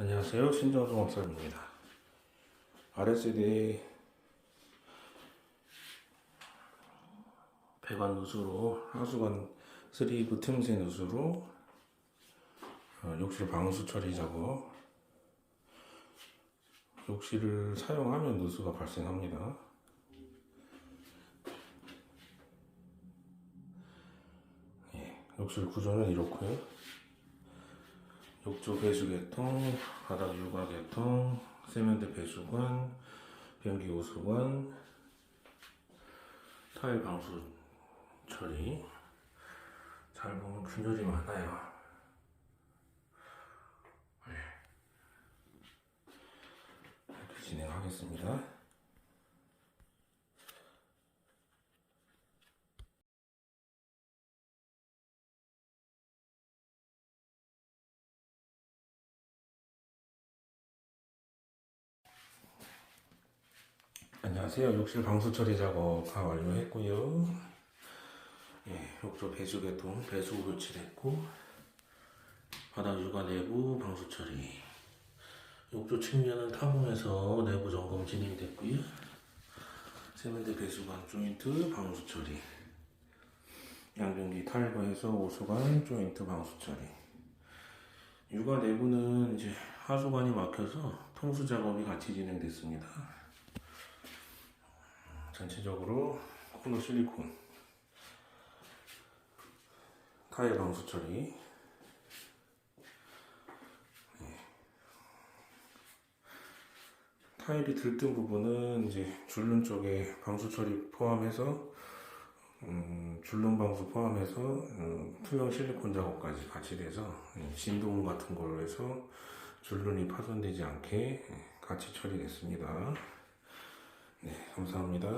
안녕하세요. 신정수 목사입니다. RSD 배관 누수로 하수관 스리브 틈새 누수로 어, 욕실 방수 처리 작업 욕실을 사용하면 누수가 발생합니다. 예, 욕실 구조는 이렇고요. 욕조 배수 개통, 바닥 유가 개통, 세면대 배수관, 변기 호수관, 타일 방수 처리. 잘 보면 균열이 많아요. 네. 이렇게 진행하겠습니다. 안녕하세요. 욕실 방수 처리 작업 다 완료했고요. 예, 욕조 배수 개통, 배수 교체됐고 바닥 유가 내부 방수 처리. 욕조 측면은 탐험해서 내부 점검 진행됐고요. 세면대 배수관 조인트 방수 처리. 양변기 탈거해서 오수관 조인트 방수 처리. 유가 내부는 이제 하수관이 막혀서 통수 작업이 같이 진행됐습니다. 전체적으로 코너 실리콘 타일 방수 처리 네. 타일이 들뜬 부분은 이제 줄눈 쪽에 방수 처리 포함해서 음, 줄눈 방수 포함해서 음, 투명 실리콘 작업까지 같이 돼서 음, 진동 같은 걸로 해서 줄눈이 파손되지 않게 예, 같이 처리됐습니다. 네, 감사합니다.